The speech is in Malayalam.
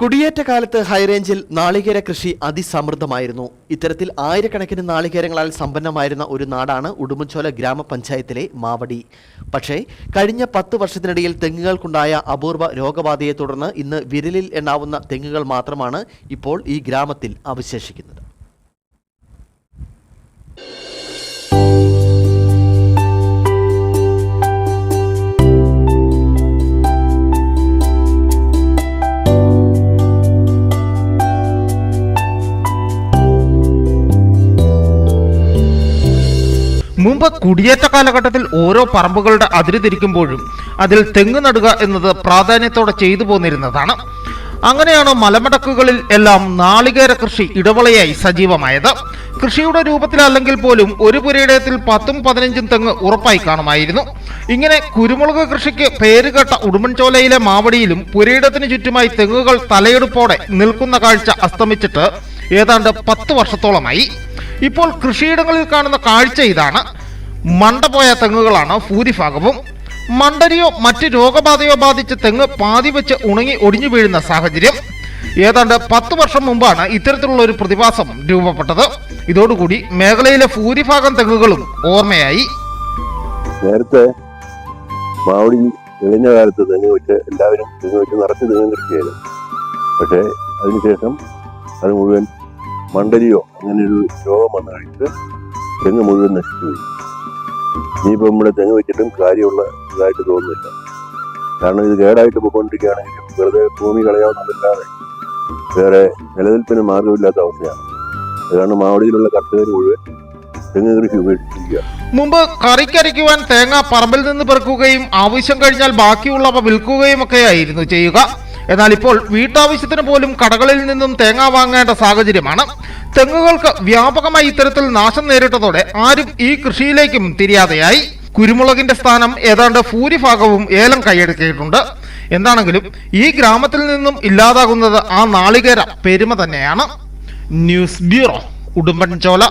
കുടിയേറ്റ കാലത്ത് ഹൈറേഞ്ചിൽ നാളികേര കൃഷി അതിസമൃദ്ധമായിരുന്നു. ഇത്തരത്തിൽ ആയിരക്കണക്കിന് നാളികേരങ്ങളാൽ സമ്പന്നമായിരുന്ന ഒരു നാടാണ് ഉടുമ്പൻചോല ഗ്രാമപഞ്ചായത്തിലെ മാവടി. പക്ഷേ കഴിഞ്ഞ പത്ത് വർഷത്തിനിടയിൽ തെങ്ങുകൾക്കുണ്ടായ അപൂർവ രോഗബാധയെ തുടർന്ന് ഇന്ന് വിരലിൽ എണ്ണാവുന്ന തെങ്ങുകൾ മാത്രമാണ് ഇപ്പോൾ ഈ ഗ്രാമത്തിൽ അവശേഷിക്കുന്നത്. മുമ്പ് കുടിയേറ്റ കാലഘട്ടത്തിൽ ഓരോ പറമ്പുകളുടെ അതിര് തിരിക്കുമ്പോഴും അതിൽ തെങ്ങ് നടുക എന്നത് പ്രാധാന്യത്തോടെ ചെയ്തു പോന്നിരുന്നതാണ്. അങ്ങനെയാണ് മലമടക്കുകളിൽ എല്ലാം നാളികേര കൃഷി ഇടവളയായി സജീവമായത്. കൃഷിയുടെ രൂപത്തിലല്ലെങ്കിൽ പോലും ഒരു പുരയിടത്തിൽ പത്തും പതിനഞ്ചും തെങ്ങ് ഉറപ്പായി കാണുമായിരുന്നു. ഇങ്ങനെ കുരുമുളക് കൃഷിക്ക് പേരുകേട്ട ഉടുമ്പൻചോലയിലെ മാവടിയിലും പുരയിടത്തിന് ചുറ്റുമായി തെങ്ങുകൾ തലയെടുപ്പോടെ നിൽക്കുന്ന കാഴ്ച അസ്തമിച്ചിട്ട് ഏതാണ്ട് പത്ത് വർഷത്തോളമായി. ഇപ്പോൾ കൃഷിയിടങ്ങളിൽ കാണുന്ന കാഴ്ച ഇതാണ്. മണ്ട പോയ തെങ്ങുകളാണ് ഭൂരിഭാഗവും. മണ്ടരിയോ മറ്റ് രോഗബാധയോ ബാധിച്ച് തെങ്ങ് പാതി വെച്ച് ഉണങ്ങി ഒടിഞ്ഞു വീഴുന്ന സാഹചര്യം. ഏതാണ്ട് പത്ത് വർഷം മുമ്പാണ് ഇത്തരത്തിലുള്ള ഒരു പ്രതിഭാസം രൂപപ്പെട്ടത്. ഇതോടുകൂടി മേഖലയിലെ ഭൂരിഭാഗം തെങ്ങുകളും ഓർമ്മയായി. നേരത്തെ ഇഴഞ്ഞ കാലത്ത് തെങ്ങ് വെച്ച് എല്ലാവരും തെങ്ങ് വെച്ച് നിറച്ച് തെങ്ങ് കൃഷിയായിരുന്നു. പക്ഷേ അതിനുശേഷം അത് മുഴുവൻ മണ്ടരിയോ അങ്ങനെ ഒരു രോഗം വന്നു തെങ്ങ് മുഴുവൻ നശിച്ചുപോയി ഇനിയിപ്പോൾ നമ്മുടെ തെങ്ങ് വെച്ചിട്ടും കാര്യമുള്ള ഇതായിട്ട് തോന്നുന്നില്ല. കാരണം ഇത് കേടായിട്ട് പോയിക്കൊണ്ടിരിക്കുകയാണെങ്കിലും വെറുതെ ഭൂമി കളയാവുന്നതല്ലാതെ വേറെ നിലനിൽപ്പിന് മാർഗമില്ലാത്ത അവസ്ഥയാണ്. അതുകൊണ്ട് മാവടിയിലുള്ള കർഷകർ മുഴുവൻ തെങ്ങ് കൃഷി ഉപേക്ഷിച്ചിരിക്കുക മുമ്പ് കറിക്കരയ്ക്കുവാൻ തേങ്ങ പറമ്പിൽ നിന്ന് പെറുക്കുകയും ആവശ്യം കഴിഞ്ഞാൽ ബാക്കിയുള്ളവ വിൽക്കുകയും ഒക്കെയായിരുന്നു ചെയ്യുക. എന്നാൽ ഇപ്പോൾ വീട്ടാവശ്യത്തിന് പോലും കടകളിൽ നിന്നും തേങ്ങ വാങ്ങേണ്ട സാഹചര്യമാണ്. തെങ്ങുകൾക്ക് വ്യാപകമായി ഇത്തരത്തിൽ നാശം നേരിട്ടതോടെ ആരും ഈ കൃഷിയിലേക്കും തിരിയാതെയായി. കുരുമുളകിന്റെ സ്ഥാനം ഏതാണ്ട് ഭൂരിഭാഗവും ഏലം കൈയെടുക്കിയിട്ടുണ്ട്. എന്താണെങ്കിലും ഈ ഗ്രാമത്തിൽ നിന്നും ഇല്ലാതാകുന്നത് ആ നാളികേര പെരുമ തന്നെയാണ്. News bureau Udumbanchola.